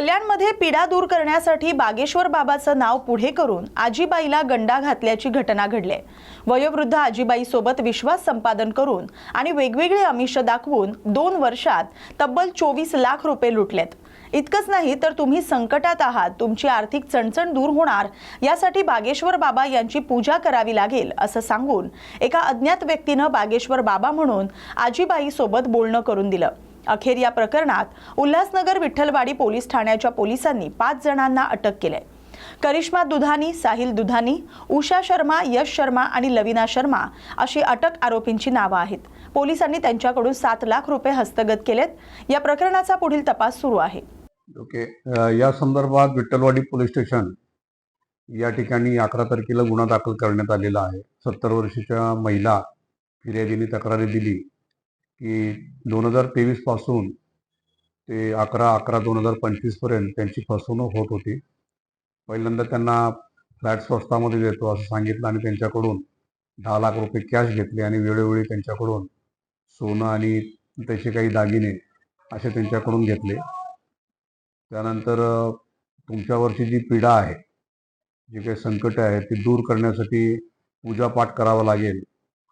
कल्याणमध्ये पीडा दूर करण्यासाठी बागेश्वर बाबाचं नाव पुढे करून आजीबाईला गंडा घातल्याची घटना घडली. वयोवृद्ध आजीबाई सोबत विश्वास संपादन करून आणि वेगवेगळे आमिष दाखवून दोन वर्षात तब्बल चोवीस लाख रुपये लुटलेत. इतकंच नाही तर तुम्ही संकटात आहात तुमची आर्थिक चणचण दूर होणार यासाठी बागेश्वर बाबा यांची पूजा करावी लागेल असं सांगून एका अज्ञात व्यक्तीनं बागेश्वर बाबा म्हणून आजीबाई सोबत बोलणं करून दिलं. अखेर या प्रकरणात उल्हासनगर विठ्ठलवाडी पोलीस ठाण्याच्या पोलिसांनी पाच जणांना अटक केलंय. करिश्मा दुधानी साहिल दुधानी उषा शर्मा यश शर्मा आणि लविना शर्मा अशी अटक आरोपींची नावं आहेत. पोलिसांनी त्यांच्याकडून सात लाख रुपये हस्तगत केलेत. या प्रकरणाचा पुढील तपास सुरू आहे. ओके. या संदर्भात विठ्ठलवाडी पोलीस स्टेशन या ठिकाणी अकरा तारखेला गुन्हा दाखल करण्यात आलेला आहे. सत्तर वर्षाच्या महिला फिर्यादीने तक्रारी दिली. की दोन हजार तेवीसपासून ते अकरा अकरा दोन हजार पंचवीसपर्यंत त्यांची फसवणूक होत होती. पहिल्यांदा त्यांना फ्लॅट स्वस्तामध्ये देतो असं सांगितलं आणि त्यांच्याकडून दहा लाख रुपये कॅश घेतले आणि वेळोवेळी त्यांच्याकडून सोनं आणि त्याचे काही दागिने असे त्यांच्याकडून घेतले. त्यानंतर तुमच्यावरची जी पीडा आहे जी काही संकटं आहेत ती दूर करण्यासाठी पूजापाठ करावा लागेल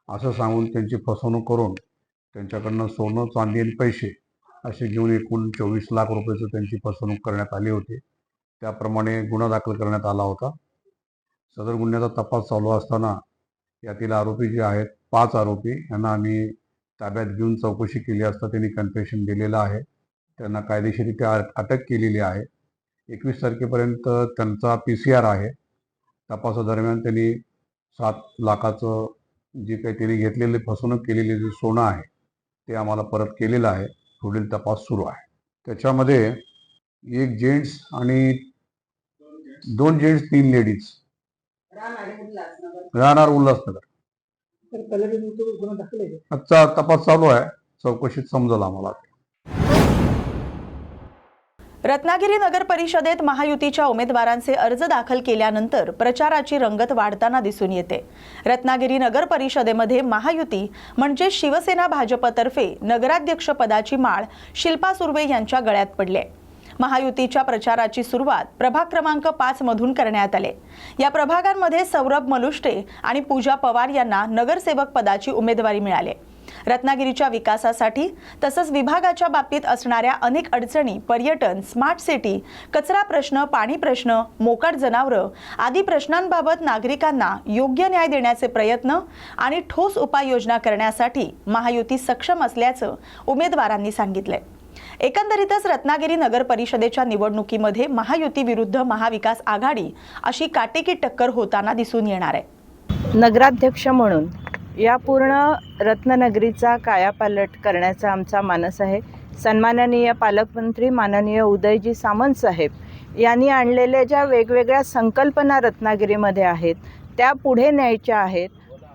असं सांगून त्यांची फसवणूक करून त्यांच्याकडनं सोनं चांदी आणि पैसे असे घेऊन एकूण चोवीस लाख रुपयाचं त्यांची फसवणूक करण्यात आली होती. त्याप्रमाणे गुन्हा दाखल करण्यात आला होता. सदर गुन्ह्याचा तपास चालू असताना यातील आरोपी जे आहेत पाच आरोपी यांना आम्ही ताब्यात घेऊन चौकशी केली असता त्यांनी कन्फेशन दिलेलं आहे. त्यांना कायदेशीरित्या अटक केलेली आहे. एकवीस तारखेपर्यंत त्यांचा पी सी आर आहे. तपासादरम्यान त्यांनी सात लाखाचं जे काही त्यांनी घेतलेले फसवणूक केलेली जे सोनं आहे ते आम्हाला परत केलेलं आहे. पुढील तपास सुरू आहे. त्याच्यामध्ये एक जेंट्स आणि दोन जेंट्स तीन लेडीज. राहणार उल्हासनगर. आजचा तपास चालू आहे. चौकशीत समजलं आम्हाला. रत्नागिरी नगर परिषदेत महायुतीच्या उमेदवारांचे अर्ज दाखल केल्यानंतर प्रचाराची रंगत वाढताना दिसून येते. रत्नागिरी नगर परिषदेमध्ये महायुती म्हणजे शिवसेना भाजपतर्फे नगराध्यक्षपदाची माळ शिल्पा सुर्वे यांच्या गळ्यात पडली. महायुतीच्या प्रचाराची सुरुवात प्रभाग क्रमांक पाच मधून करण्यात आले. या प्रभागांमध्ये सौरभ मलुष्टे आणि पूजा पवार यांना नगरसेवक पदाची उमेदवारी मिळाली. रत्नागिरीच्या विकासासाठी तसंच विभागाच्या बाबतीत असणाऱ्या अनेक अडचणी पर्यटन स्मार्ट सिटी कचरा प्रश्न पाणी प्रश्न मोकाट जनावरं आदी प्रश्नांबाबत नागरिकांना योग्य न्याय देण्याचे प्रयत्न आणि ठोस उपाययोजना करण्यासाठी महायुती सक्षम असल्याचं उमेदवारांनी सांगितलंय. एकंदरीतच रत्नागिरी नगर परिषदेच्या निवडणुकीमध्ये महायुती विरुद्ध महाविकास आघाडी अशी काटेकी टक्कर होताना दिसून येणार आहे. नगराध्यक्ष म्हणून या पूर्ण रत्ननगरीचा कायापालट करण्याचा आमचा मानस आहे. सन्माननीय पालकमंत्री माननीय उदयजी सामंत साहेब यांनी आणलेल्या ज्या वेगवेगळ्या संकल्पना रत्नागिरीमध्ये आहेत त्या पुढे न्यायच्या आहेत.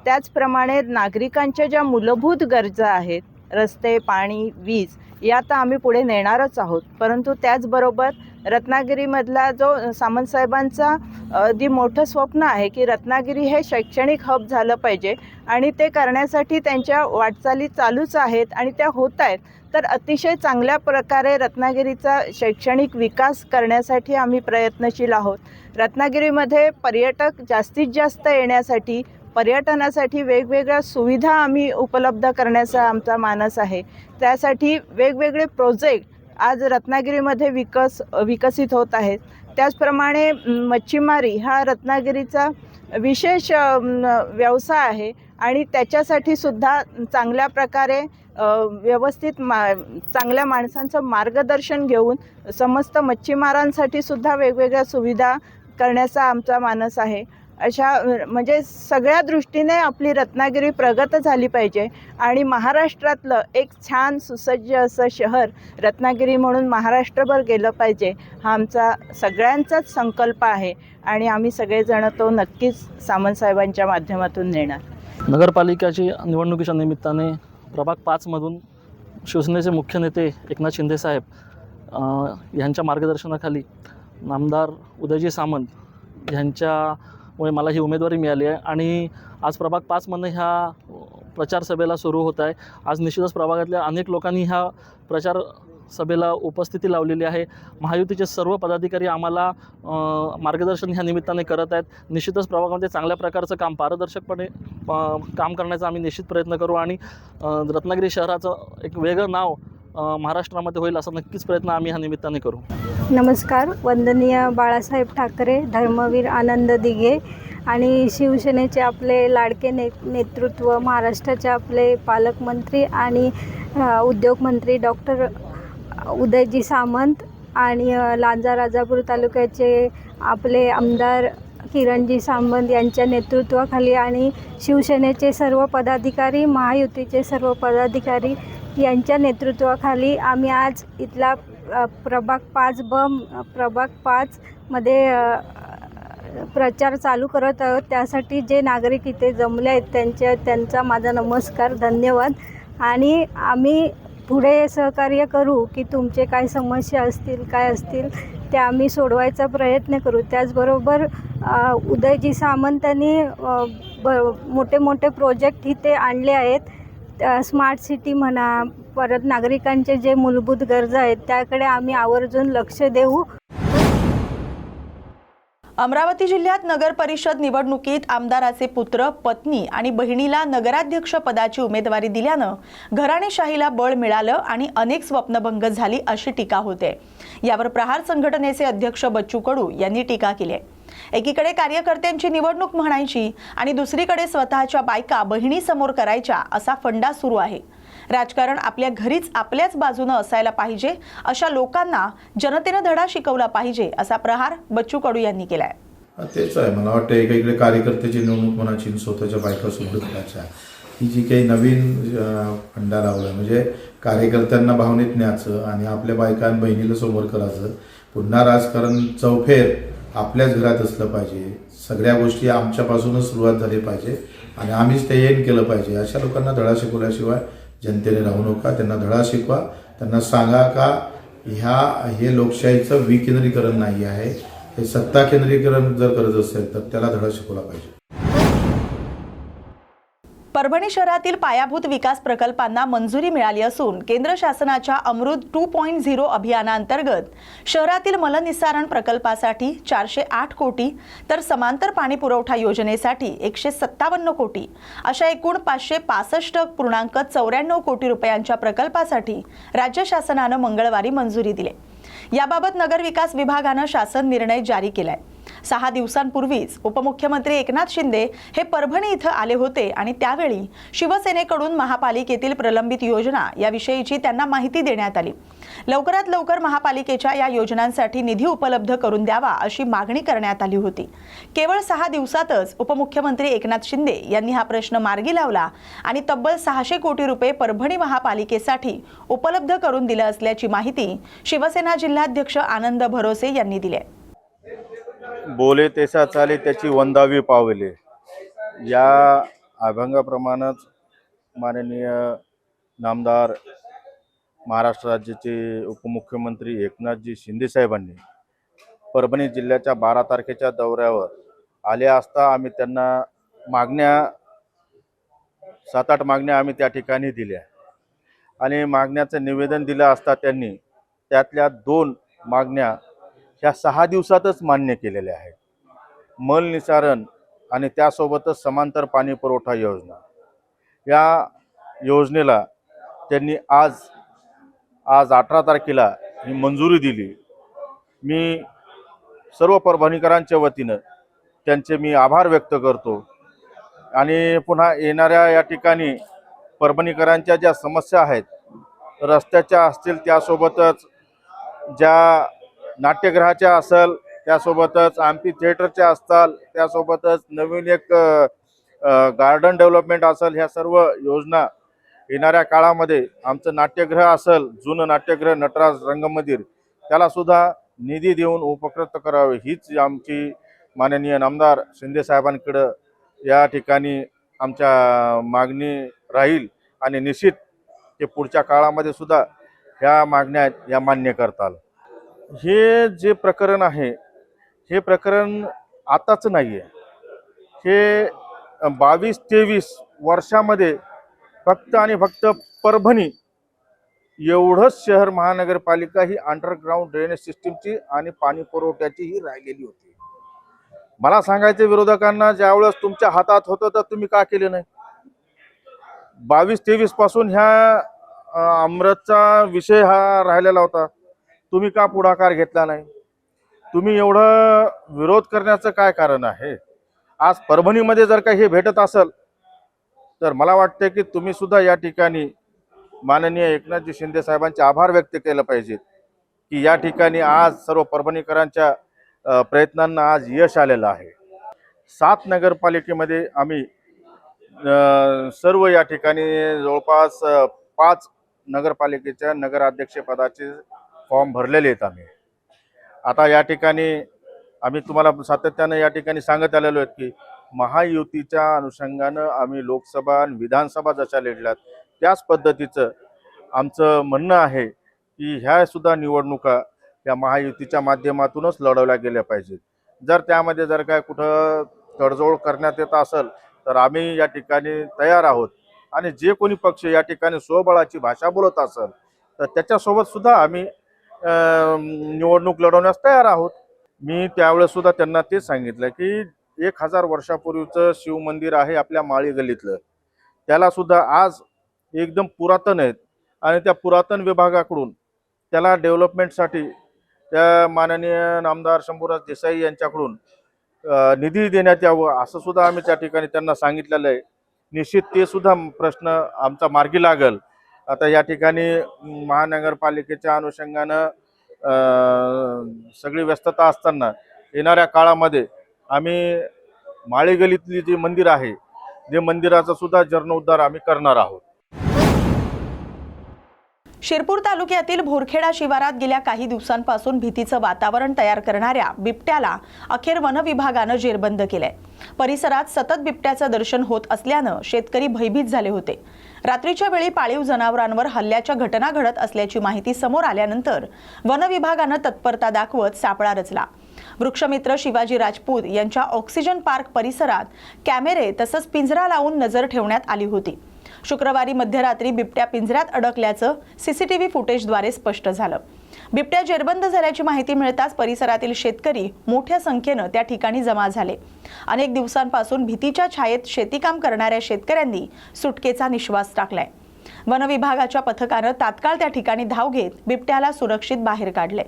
त्याचप्रमाणे नागरिकांच्या ज्या मूलभूत गरजा आहेत रस्ते पाणी वीज या तर आम्ही पुढे नेणारच आहोत. परंतु त्याचबरोबर रत्नागिरीमधला जो सामंतसाहेबांचा अगदी मोठं स्वप्न आहे की रत्नागिरी हे शैक्षणिक हब झालं पाहिजे आणि ते करण्यासाठी त्यांच्या वाटचाली चालूच आहेत आणि त्या होत आहेत तर अतिशय चांगल्या प्रकारे रत्नागिरीचा शैक्षणिक विकास करण्यासाठी आम्ही प्रयत्नशील आहोत. रत्नागिरीमध्ये पर्यटक जास्तीत जास्त येण्यासाठी पर्यटनासाठी वेगवेगळ्या सुविधा आम्ही उपलब्ध करण्याचा आमचा मानस आहे. त्यासाठी वेगवेगळे प्रोजेक्ट आज रत्नागिरीमध्ये विकस विकसित होत आहेत. त्याचप्रमाणे मच्छीमारी हा रत्नागिरीचा विशेष व्यवसाय आहे आणि त्याच्यासाठी सुद्धा चांगल्या प्रकारे व्यवस्थित मा चांगल्या माणसांचं मार्गदर्शन घेऊन समस्त मच्छीमारांसाठी सुद्धा वेगवेगळ्या सुविधा करण्याचा आमचा मानस आहे. अशा म्हणजे सगळ्या दृष्टीने आपली रत्नागिरी प्रगत झाली पाहिजे. आणि महाराष्ट्रातलं एक छान सुसज्ज असं शहर रत्नागिरी म्हणून महाराष्ट्रभर गेलं पाहिजे हा आमचा सगळ्यांचाच संकल्प आहे. आणि आम्ही सगळेजण तो नक्कीच सामंत साहेबांच्या माध्यमातून नेणार. नगरपालिकेची निवडणुकीच्या निमित्ताने प्रभाग पाचमधून शिवसेनेचे मुख्य नेते एकनाथ शिंदेसाहेब यांच्या मार्गदर्शनाखाली नामदार उदयजी सामंत मुळे मला ही उमेदवारी मिळाली आहे. आणि आज प्रभाग पाचमधनं ह्या प्रचार सभेला सुरू होत आहे. आज निश्चितच प्रभागातल्या अनेक लोकांनी ह्या प्रचार सभेला उपस्थिती लावलेली आहे. महायुतीचे सर्व पदाधिकारी आम्हाला मार्गदर्शन ह्या निमित्ताने करत आहेत. निश्चितच प्रभागामध्ये चांगल्या प्रकारचं काम पारदर्शकपणे काम करण्याचा आम्ही निश्चित प्रयत्न करू. आणि रत्नागिरी शहराचं एक वेगळं नाव महाराष्ट्रामध्ये होईल असा नक्कीच प्रयत्न आम्ही ह्या निमित्ताने करू. नमस्कार. वंदनीय बाळासाहेब ठाकरे धर्मवीर आनंद दिघे आणि शिवसेनेचे आपले लाडके ने नेतृत्व महाराष्ट्राचे आपले पालकमंत्री आणि उद्योगमंत्री डॉक्टर उदयजी सामंत आणि लांजा राजापूर तालुक्याचे आपले आमदार किरणजी सामंत यांच्या नेतृत्वाखाली आणि शिवसेनेचे सर्व पदाधिकारी महायुतीचे सर्व पदाधिकारी यांच्या नेतृत्वाखाली आम्ही आज इथला प्रभाग पाच ब प्रभाग पाचमध्ये प्रचार चालू करत आहोत. त्यासाठी जे नागरिक इथे जमले आहेत त्यांच्या त्यांचा माझा नमस्कार धन्यवाद. आणि आम्ही पुढे सहकार्य करू की तुमचे काय समस्या असतील काय असतील त्या आम्ही सोडवायचा प्रयत्न करू. त्याचबरोबर उदयजी सामंतांनी ब मोठे मोठे प्रोजेक्ट इथे आणले आहेत. स्मार्ट सिटी म्हणा परत नागरिकांचे जे मूलभूत गरजा आहेत त्याकडे आम्ही आवर्जून लक्ष देऊ अमरावती जिल्ह्यात नगर परिषद निवडणुकीत आमदाराचे पुत्र पत्नी आणि बहिणीला नगराध्यक्ष पदाची उमेदवारी दिल्यानं घराणेशाहीला बळ मिळालं आणि अनेक स्वप्नभंग झाली अशी टीका होते यावर प्रहार संघटनेचे अध्यक्ष बच्चू कडू यांनी टीका केली आहे. एकीकडे कार्यकर्त्यांची निवडणूक म्हणायची आणि दुसरीकडे स्वतःच्या बायका बहिणी समोर करायच्या असा फंडा सुरू आहे. राजकारण आपल्या घरीच आपल्याच बाजूनं असायला पाहिजे अशा लोकांना जनतेनं धडा शिकवला पाहिजे असा प्रहार बच्चू कडू यांनी केलाय. तेच आहे. मला वाटतं एकीकडे कार्यकर्त्याची निवडणूक म्हणायची स्वतःच्या बायका सोबत करायच्या. ही जी काही नवीन फंडा लावला म्हणजे कार्यकर्त्यांना भावनेत न्यायचं आणि आपल्या बायका आणि बहिणीला समोर करायचं पुन्हा राजकारण चौफेर आपल्याच घरात असलं पाहिजे. सगळ्या गोष्टी आमच्यापासूनच सुरुवात झाली पाहिजे. आणि आम्हीच ते येण केलं पाहिजे. अशा लोकांना धडा शिकवल्याशिवाय जनतेने राहू नका. त्यांना धडा शिकवा. त्यांना सांगा का ह्या हे लोकशाहीचं विकेंद्रीकरण नाही आहे. हे सत्ता केंद्रीकरण जर करत असेल तर त्याला धडा शिकवला पाहिजे. परभणी शहरातील पायाभूत विकास प्रकल्पांना मंजुरी मिळाली असून केंद्र शासनाच्या अमृत टू पॉईंट झिरो अभियानांतर्गत शहरातील मलनिस्सारण प्रकल्पासाठी चारशे आठ कोटी तर समांतर पाणी पुरवठा योजनेसाठी एकशे सत्तावन्न कोटी अशा एकूण पाचशे पासष्ट पूर्णांक चौऱ्याण्णव कोटी रुपयांच्या प्रकल्पासाठी राज्य शासनानं मंगळवारी मंजुरी दिली. याबाबत नगरविकास विभागानं शासन निर्णय जारी केलाय. सहा दिवसांपूर्वीच उपमुख्यमंत्री एकनाथ शिंदे हे परभणी इथं आले होते आणि त्यावेळी शिवसेनेकडून महापालिकेतील प्रलंबित योजना याविषयीची त्यांना माहिती देण्यात आली. लवकरात लवकर महापालिकेच्या या योजनांसाठी निधी उपलब्ध करून द्यावा अशी मागणी करण्यात आली होती. केवळ सहा दिवसातच उपमुख्यमंत्री एकनाथ शिंदे यांनी हा प्रश्न मार्गी लावला आणि तब्बल सहाशे कोटी रुपये परभणी महापालिकेसाठी उपलब्ध करून दिलं असल्याची माहिती शिवसेना जिल्हाध्यक्ष आनंद भरोसे यांनी दिली आहे. बोले तेसा चाले त्याची वंदावी पावले. या अभंगाप्रमाणेच माननीय नामदार महाराष्ट्र राज्याचे उपमुख्यमंत्री एकनाथजी शिंदेसाहेबांनी परभणी जिल्ह्याच्या बारा तारखेच्या दौऱ्यावर आले असता आम्ही त्यांना मागण्या सात आठ मागण्या आम्ही त्या ठिकाणी दिल्या. आणि मागण्याचं निवेदन दिलं असता त्यांनी त्यातल्या दोन मागण्या ह्या सहा दिवसातच मान्य केलेल्या आहेत. मल निसारण आणि त्यासोबतच समांतर पाणी पुरवठा योजना. या योजनेला त्यांनी आज आज अठरा तारखेला ही मंजुरी दिली. मी सर्व परभणीकरांच्या वतीनं त्यांचे मी आभार व्यक्त करतो. आणि पुन्हा येणाऱ्या या ठिकाणी परभणीकरांच्या ज्या समस्या आहेत रस्त्याच्या असतील त्यासोबतच ज्या नाट्यगृहाच्या असल त्यासोबतच आमपी थिएटरच्या असताल त्यासोबतच नवीन एक गार्डन डेव्हलपमेंट असेल ह्या सर्व योजना येणाऱ्या काळामध्ये आमचं नाट्यगृह असेल जुनं नाट्यगृह नटराज रंगमंदिर त्याला सुद्धा निधी देऊन उपकृत करावे हीच आमची माननीय नामदार शिंदे साहेबांकडं या ठिकाणी आमच्या मागणी राहील आणि निश्चित ते पुढच्या काळामध्ये सुद्धा ह्या मागण्या या मान्य करताल. हे जे प्रकरण आहे हे प्रकरण आताच नाही आहे हे बावीस तेवीस वर्षामध्ये फक्त आणि फक्त परभणी एवढंच शहर महानगरपालिका ही अंडरग्राऊंड ड्रेनेज सिस्टीमची आणि पाणी पुरवठ्याची ही राहिलेली होती. मला सांगायचं विरोधकांना ज्यावेळेस तुमच्या हातात होतं तर तुम्ही का केले नाही? बावीस तेवीसपासून ह्या अमृतचा विषय हा राहिलेला होता. तुम्ही का पुढाकार घेतला नाही? तुम्ही एवढं विरोध करण्याचं काय कारण आहे? आज परभणीमध्ये जर काही हे भेटत असेल तर मला वाटतं की तुम्ही सुद्धा या ठिकाणी माननीय एकनाथजी शिंदे साहेबांचे आभार व्यक्त केलं पाहिजेत की या ठिकाणी आज सर्व परभणीकरांच्या प्रयत्नांना आज यश आलेलं आहे. सात नगरपालिकेमध्ये आम्ही सर्व या ठिकाणी जवळपास पाच नगरपालिकेच्या नगराध्यक्षपदाचे फॉर्म भरलेले आहेत आम्ही. आता या ठिकाणी आम्ही तुम्हाला सातत्यानं या ठिकाणी सांगत आलेलो आहेत की महायुतीच्या अनुषंगानं आम्ही लोकसभा आणि विधानसभा जशा लढल्यात त्याच पद्धतीचं आमचं म्हणणं आहे की ह्या सुद्धा निवडणुका या महायुतीच्या माध्यमातूनच लढवल्या गेल्या पाहिजेत. जर त्यामध्ये जर काय कुठं तडजोड करण्यात येत असेल तर आम्ही या ठिकाणी तयार आहोत. आणि जे कोणी पक्ष या ठिकाणी स्वबळाची भाषा बोलत असेल तर त्याच्यासोबत सुद्धा आम्ही निवडणूक लढवण्यास तयार आहोत. मी त्यावेळेस सुद्धा त्यांना तेच सांगितलं की एक हजार वर्षापूर्वीचं शिवमंदिर आहे आपल्या माळी गल्लीतलं. त्याला सुद्धा आज एकदम पुरातन आहेत आणि त्या पुरातन विभागाकडून त्याला डेव्हलपमेंटसाठी त्या माननीय नामदार शंभूराज देसाई यांच्याकडून निधी देण्यात यावं असं सुद्धा आम्ही त्या ठिकाणी त्यांना सांगितलेलं आहे. निश्चित ते सुद्धा प्रश्न आमचा मार्गी लागल. आता या ठिकाणी महानगरपालिकेच्या अनुषंगानं सगळी व्यस्तता असताना येणाऱ्या काळामध्ये आम्ही माळेगलीतली जी जे मंदिर आहे जे मंदिराचा सुद्धा जीर्णोद्धार आम्ही करणार आहोत. शिरपूर तालुक्यातील भोरखेडा शिवारात गेल्या काही दिवसांपासून भीतीचं वातावरण तयार करणाऱ्या बिबट्याला अखेर वनविभागानं जेरबंद केलंय. परिसरात सतत बिबट्याचं दर्शन होत असल्यानं शेतकरी भयभीत झाले होते. रात्रीच्या वेळी पाळीव जनावरांवर हल्ल्याच्या घटना घडत असल्याची माहिती समोर आल्यानंतर वनविभागानं तत्परता दाखवत सापळा रचला. वृक्षमित्र शिवाजी राजपूत यांच्या ऑक्सिजन पार्क परिसरात कॅमेरे तसंच पिंजरा लावून नजर ठेवण्यात आली होती. शुक्रवारी मध्यरात्री बिबट्या पिंजऱ्यात अडकल्याचं सीसीटीव्ही फुटेजद्वारे स्पष्ट झालं. बिबट्या जेरबंद झाल्याची माहिती मिळताच परिसरातील शेतकरी मोठ्या संख्येनं त्या ठिकाणी जमा झाले. अनेक दिवसांपासून भीतीच्या छायेत शेतीकाम करणाऱ्या शेतकऱ्यांनी सुटकेचा निश्वास टाकलाय. वनविभागाच्या पथकानं तात्काळ त्या ठिकाणी धाव घेत बिबट्याला सुरक्षित बाहेर काढले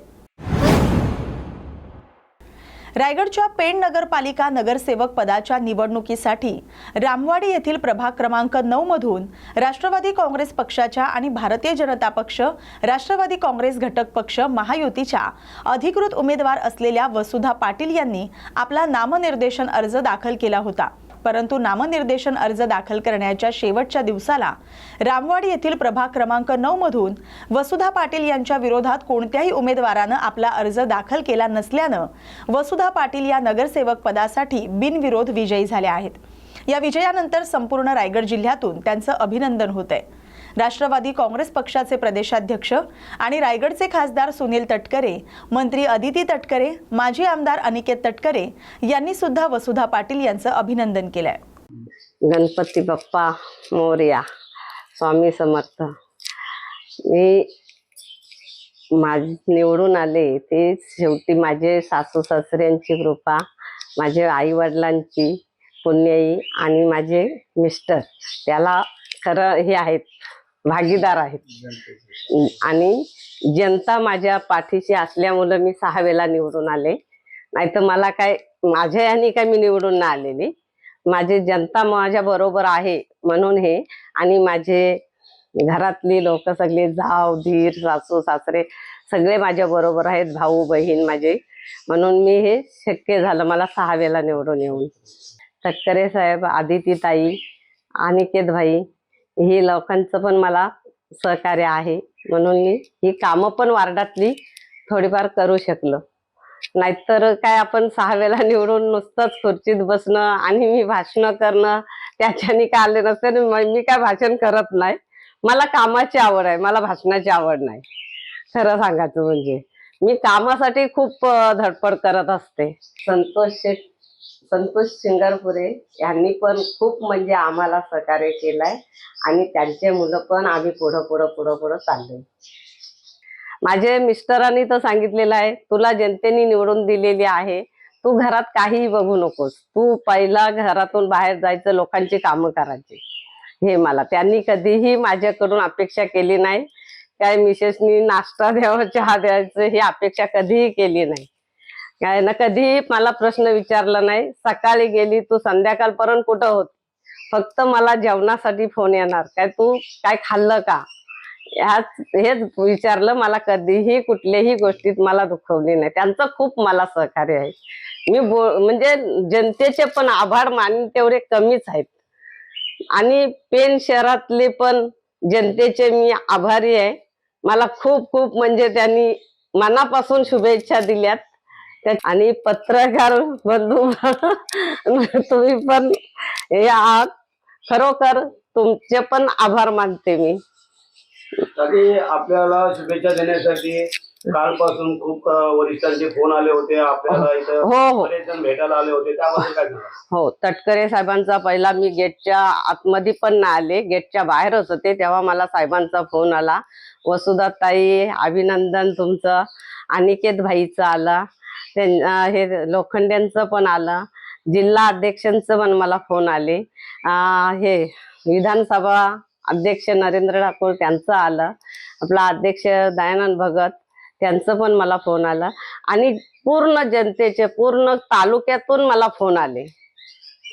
रायगडच्या पेण नगरपालिका नगरसेवक पदाच्या निवडणुकीसाठी रामवाडी येथील प्रभाग क्रमांक नऊ मधून राष्ट्रवादी काँग्रेस पक्षाच्या आणि भारतीय जनता पक्ष राष्ट्रवादी काँग्रेस घटक पक्ष महायुतीच्या अधिकृत उमेदवार असलेल्या वसुधा पाटील यांनी आपला नामनिर्देशन अर्ज दाखल केला होता. परंतु नामनिर्देशन अर्ज दाखल करण्याच्या शेवटच्या दिवसाला रामवाडी येथील प्रभाग क्रमांक नऊ मधून वसुधा पाटील यांच्या विरोधात कोणत्याही उमेदवारानं आपला अर्ज दाखल केला नसल्यानं वसुधा पाटील या नगरसेवक पदासाठी बिनविरोध विजयी झाल्या आहेत. या विजयानंतर संपूर्ण रायगड जिल्ह्यातून त्यांचं अभिनंदन होत आहे राष्ट्रवादी काँग्रेस पक्षाचे प्रदेशाध्यक्ष आणि रायगडचे खासदार सुनील तटकरे मंत्री अदिती तटकरे माजी आमदार अनिकेत तटकरे यांनी सुद्धा वसुधा पाटील यांचं अभिनंदन केलंय. गणपती बाप्पा मोर्या स्वामी समर्थ. मी माझ निवडून आले ते शेवटी माझे सासू सासऱ्यांची कृपा माझे आई वडिलांची पुण्याई आणि माझे मिस्टर त्याला खरं हे आहेत. भागीदार आहेत. आणि जनता माझ्या पाठीशी असल्यामुळं मी सहा वेळा निवडून आले. नाही तर मला काय माझ्या याने काय मी निवडून नाही आलेली. माझी जनता माझ्या बरोबर आहे म्हणून हे. आणि माझे घरातली लोक सगळे जाव धीर सासू सासरे सगळे माझ्या बरोबर आहेत. भाऊ बहीण माझे. म्हणून मी हे शक्य झालं मला सहा वेळा निवडून येऊन. तटकरे साहेब आदिती ताई अनिकेत भाई हे लोकांचं पण मला सहकार्य आहे. म्हणून मी ही कामं पण वार्डातली थोडीफार करू शकलो. नाहीतर काय आपण सहा वेळा निवडून नुसतंच खुर्चीत बसणं आणि मी भाषण करणं त्याच्याने काय आले नसते आणि मी काय भाषण करत नाही. मला कामाची आवड आहे मला भाषणाची आवड नाही. खरं सांगायचं म्हणजे. मी कामासाठी खूप धडपड करत असते. संतोष शेठ संतोष शिंगारपुरे यांनी पण खूप म्हणजे आम्हाला सहकार्य केलंय आणि त्यांचे मुलं पण आम्ही पुढं पुढं पुढं पुढं चाललोय. माझे मिस्टरांनी तर सांगितलेलं आहे तुला जनतेने निवडून दिलेली आहे तू घरात काहीही बघू नकोस. तू पहिला घरातून बाहेर जायचं लोकांची कामं करायची. हे मला. त्यांनी कधीही माझ्याकडून अपेक्षा केली नाही. काय मिसेसनी नाश्ता द्यावा चहा द्यायचं ही अपेक्षा कधीही केली नाही. काय ना कधीही मला प्रश्न विचारला नाही. सकाळी गेली तू संध्याकाळपर्यंत कुठं होत? फक्त मला जेवणासाठी फोन येणार. काय तू काय खाल्लं का? ह्याच हेच विचारलं मला कधीही कुठल्याही गोष्टीत मला दुखवली नाही. त्यांचं खूप मला सहकार्य आहे. मी बो म्हणजे जनतेचे पण आभार मानून तेवढे कमीच आहेत. आणि पेन शहरातले पण जनतेचे मी आभारी आहे. मला खूप खूप म्हणजे त्यांनी मनापासून शुभेच्छा दिल्यात. आणि पत्रकार बंधू तुम्ही पण हे आहात खरोखर तुमचे पण आभार मानते मी. आपल्याला शुभेच्छा देण्यासाठी कालपासून खूप वरिष्ठांचे फोन आले होते. आपल्याला इथं हो हो. भेटायला आले होते. काय हो तटकरे साहेबांचा पहिला मी गेटच्या आतमध्ये पण नाही आले. गेटच्या बाहेरच होते तेव्हा मला साहेबांचा फोन आला. वसुधा ताई अभिनंदन तुमचं. अनिकेत भाईचं आला. हे लोखंड्यांचं पण आलं. जिल्हा अध्यक्षांचं पण मला फोन आले. हे विधानसभा अध्यक्ष नरेंद्र ठाकूर त्यांचं आलं. आपला अध्यक्ष दयानंद भगत त्यांचं पण मला फोन आला. आणि पूर्ण जनतेचे पूर्ण तालुक्यातून मला फोन आले.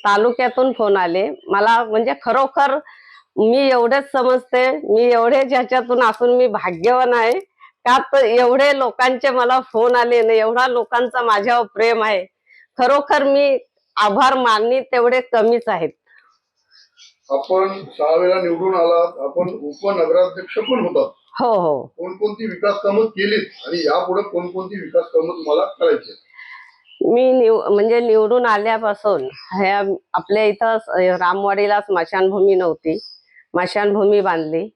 तालुक्यातून फोन आले. मला म्हणजे खरोखर मी एवढेच समजते. मी एवढे ज्याच्यातून असून मी भाग्यवान आहे. का एवढे लोकांचे मला फोन आले ना एवढा लोकांचा माझ्यावर प्रेम आहे. खरोखर मी आभार मानणी तेवढे कमीच आहेत. आपण सहा वेळा निवडून आलात आपण उपनगराध्यक्ष पण होतात. हो हो. कोणकोणती विकास कामं केलीत आणि यापुढे कोणकोणती विकास कामं तुम्हाला करायची? मी निव म्हणजे निवडून आल्यापासून ह्या आपल्या इथं रामवाडीला स्मशानभूमी नव्हती. स्मशानभूमी बांधली.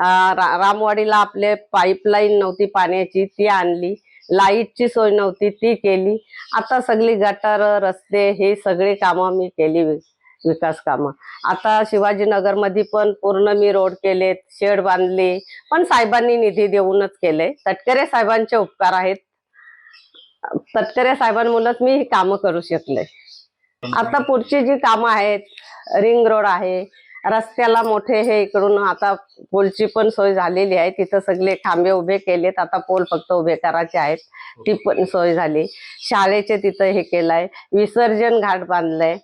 रा- रामवाडीला आपले पाईपलाईन नव्हती पाण्याची ती आणली. लाईटची सोय नव्हती ती केली. आता सगळी गटार रस्ते हे सगळी कामं मी केली विकास कामं. आता शिवाजीनगरमध्ये पण पूर्ण मी रोड केलेत शेड बांधले. पण साहेबांनी निधी देऊनच केले. तटकरे साहेबांचे उपकार आहेत. तटकरे साहेबांमुळेच मी ही कामं करू शकले. आता पुढची जी कामं आहेत रिंग रोड आहे रस्त्याला मोठे हे इकडून आता पोलची पण सोय झालेली आहे. तिथं सगळे खांबे उभे केलेत. आता पोल फक्त उभे करायचे आहेत. ती पण सोय झाली. शाळेचे तिथं हे केलंय. विसर्जन घाट बांधलंय.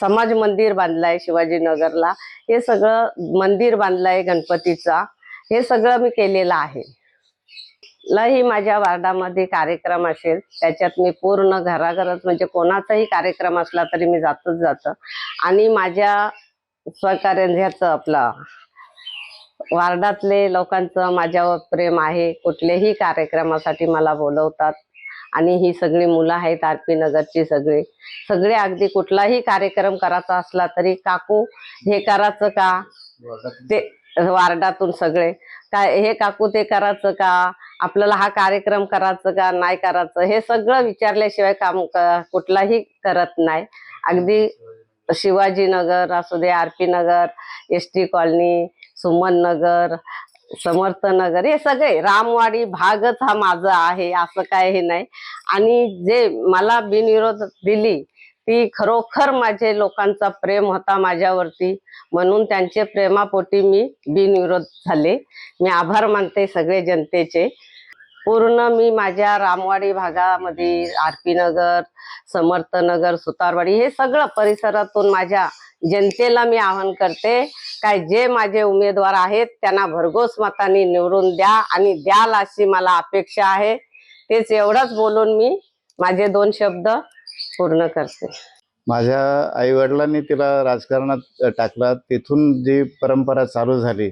समाज मंदिर बांधलंय शिवाजीनगरला. हे सगळं मंदिर बांधलंय गणपतीचा. हे सगळं मी केलेलं आहे. लाही माझ्या वार्डामध्ये कार्यक्रम असेल त्याच्यात मी पूर्ण घराघरात म्हणजे कोणाचाही कार्यक्रम असला तरी मी जातच जातं. आणि माझ्या सहकार्याचं आपलं वार्डातले लोकांचं माझ्यावर प्रेम आहे. कुठल्याही कार्यक्रमासाठी मला बोलवतात. आणि ही सगळी मुलं आहेत आर पी नगरची सगळी. सगळे अगदी कुठलाही कार्यक्रम करायचा असला तरी काकू हे करायचं का? ते वार्डातून सगळे. काय हे काकू ते करायचं का? आपल्याला हा कार्यक्रम करायचं का? नाही करायचं? हे सगळं विचारल्याशिवाय काम क- कुठलाही करत नाही. अगदी शिवाजीनगर असू दे R P Nagar S T colony Suman Nagar Samarth Nagar हे सगळे रामवाडी भागच हा माझा आहे असं काय हे नाही. आणि जे मला बिनविरोध दिली ती खरोखर माझे लोकांचा प्रेम होता माझ्यावरती. म्हणून त्यांचे प्रेमापोटी मी बिनविरोध झाले. मी आभार मानते सगळे जनतेचे. पूर्ण मी माझ्या रामवाडी भागामध्ये आर पी नगर समर्थनगर सुतारवाडी हे सगळं परिसरातून माझ्या जनतेला मी आवाहन करते. काय जे माझे उमेदवार आहेत त्यांना भरघोस मताने निवडून द्या आणि द्याल अशी मला अपेक्षा आहे. तेच एवढंच बोलून मी माझे दोन शब्द पूर्ण करते. माझ्या आई वडिलांनी तिला राजकारणात टाकलं. तिथून जी परंपरा चालू झाली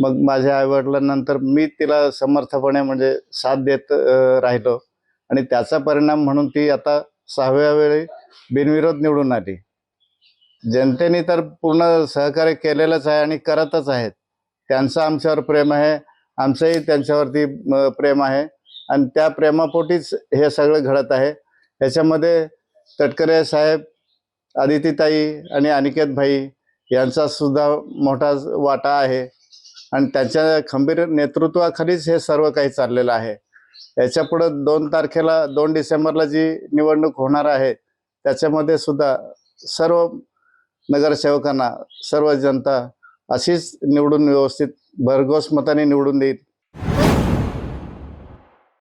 मग माझ्या आई वडिलांनंतर मी तिला समर्थपणे म्हणजे साथ देत राहिलो. आणि त्याचा परिणाम म्हणून ती आता सहाव्या वेळी बिनविरोध निवडून आली. जनतेने तर पूर्ण सहकार्य केलेलंच आहे आणि करतच आहेत. त्यांचं आमच्यावर प्रेम आहे आमचंही त्यांच्यावरती प्रेम आहे आणि त्या प्रेमापोटीच हे सगळं घडत आहे. ह्याच्यामध्ये तटकरे साहेब आदितीताई आणि अनिकेत भाई यांचा सुद्धा मोठा वाटा आहे आणि त्यांच्या खंबीर नेतृत्वाखालीच हे सर्व काही चाललेलं आहे. याच्यापुढे दोन तारखेला दोन डिसेंबरला जी निवडणूक होणार आहे त्याच्यामध्ये सुद्धा सर्व नगरसेवकांना सर्व जनता अशीच निवडून व्यवस्थित भरघोस मताने निवडून देईल.